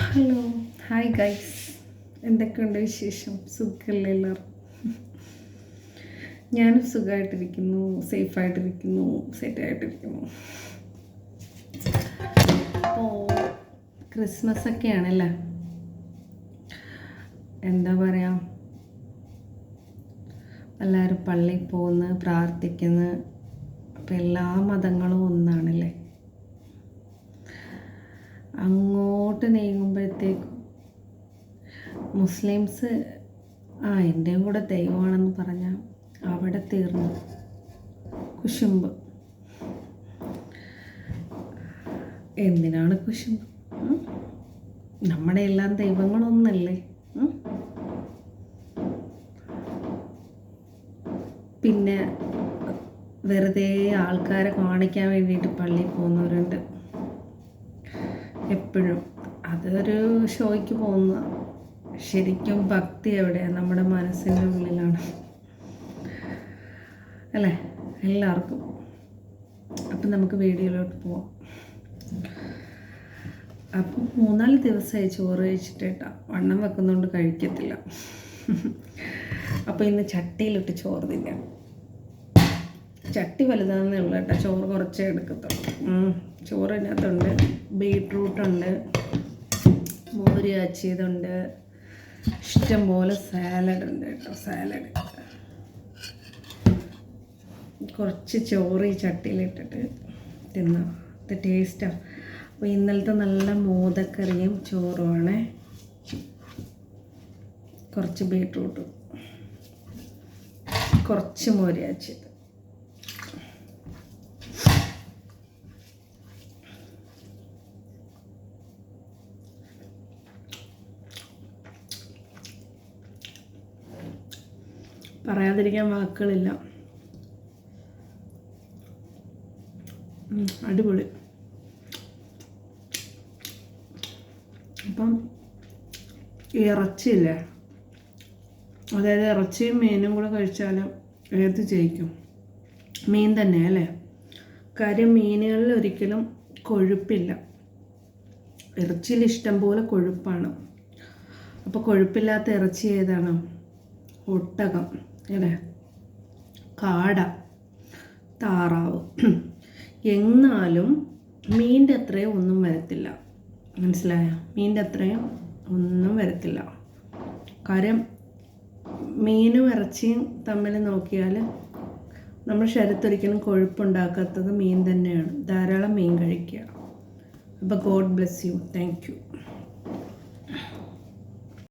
Hello hi guys എന്തൊക്കെയുണ്ട് വിശേഷം? സുഖമല്ലേ എല്ലാവർക്കും? ഞാനും സുഖമായിട്ടിരിക്കുന്നു സേഫായിട്ടിരിക്കുന്നു. സെറ്റായിട്ടിരിക്കുന്നു. അപ്പോൾ ക്രിസ്മസ് ഒക്കെയാണല്ലേ എന്താ പറയുക എല്ലാവരും പള്ളിയിൽ പോകുന്നു പ്രാർത്ഥിക്കുന്നു. അപ്പോൾ എല്ലാ മതങ്ങളും ഒന്നാണല്ലേ? അങ്ങോട്ട് നീങ്ങുമ്പോഴത്തേക്കും മുസ്ലിംസ് ആ എന്റെയും കൂടെ ദൈവമാണെന്ന് പറഞ്ഞാൽ അവിടെ തീർന്നു. കുശുമ്പ്. എന്തിനാണ് കുശുമ്പ്? നമ്മുടെ എല്ലാം ദൈവങ്ങളൊന്നല്ലേ? പിന്നെ വെറുതെ ആൾക്കാരെ കാണിക്കാൻ വേണ്ടിയിട്ട് പള്ളിയിൽ പോകുന്നവരുണ്ട്. എപ്പോഴും. അതൊരു ഷോയ്ക്ക് പോകുന്ന ശരിക്കും ഭക്തി എവിടെയാണ് നമ്മുടെ മനസ്സിന്റെ ഉള്ളിലാണ്. അല്ലേ? എല്ലാവർക്കും. അപ്പം നമുക്ക് വീഡിയോയിലോട്ട് പോവാം. അപ്പം മൂന്നാൽ ദിവസമായി ചോറ് കഴിച്ചിട്ട് കേട്ടോ. വണ്ണം വെക്കുന്നതുകൊണ്ട് കഴിക്കത്തില്ല. അപ്പോൾ ഇന്ന് ചട്ടിയിലിട്ട് ചോറ് തിന്നാം. ചട്ടി വലുതാണെന്നേ ഉള്ളൂ കേട്ടോ. ചോറ് കുറച്ചേ എടുക്കത്തുള്ളൂ. ചോറ് അതിനകത്തുണ്ട് ബീട്രൂട്ടുണ്ട്. മോര് കാച്ചിയതുണ്ട് ഇഷ്ടംപോലെ സാലഡ് ഉണ്ട് കേട്ടോ സാലഡ് കുറച്ച് ചോറ് ഈ ചട്ടിയിലിട്ടിട്ട് തിന്നാം. ഇത് ടേസ്റ്റാണ് അപ്പോൾ ഇന്നലത്തെ നല്ല മോദക്കറിയും ചോറുമാണ് കുറച്ച് ബീട്രൂട്ടും കുറച്ച് മോര് പറയാതിരിക്കാൻ വാക്കുകളില്ല. അടിപൊളി. അപ്പം ഇറച്ചിയില്ലേ? അതായത് ഇറച്ചിയും മീനും കൂടെ കഴിച്ചാൽ ഏത് ജയിക്കും? മീൻ തന്നെ അല്ലേ? കാര്യം മീനുകളിൽ ഒരിക്കലും കൊഴുപ്പില്ല. ഇറച്ചിയിൽ ഇഷ്ടം പോലെ കൊഴുപ്പാണ്. അപ്പോൾ കൊഴുപ്പില്ലാത്ത ഇറച്ചി ഏതാണ്? ഒട്ടകം. അല്ലേ കാട താറാവ്. എന്നാലും മീന്റെ അത്രയും ഒന്നും വരത്തില്ല. മനസ്സിലായോ? മീന്റെ അത്രയും ഒന്നും വരത്തില്ല. കാര്യം മീനും ഇറച്ചിയും തമ്മിൽ നോക്കിയാൽ നമ്മുടെ ശരീരത്തൊരിക്കലും കൊഴുപ്പുണ്ടാക്കാത്തത് മീൻ തന്നെയാണ്. ധാരാളം മീൻ കഴിക്കുക. അപ്പോൾ god bless you. Thank you.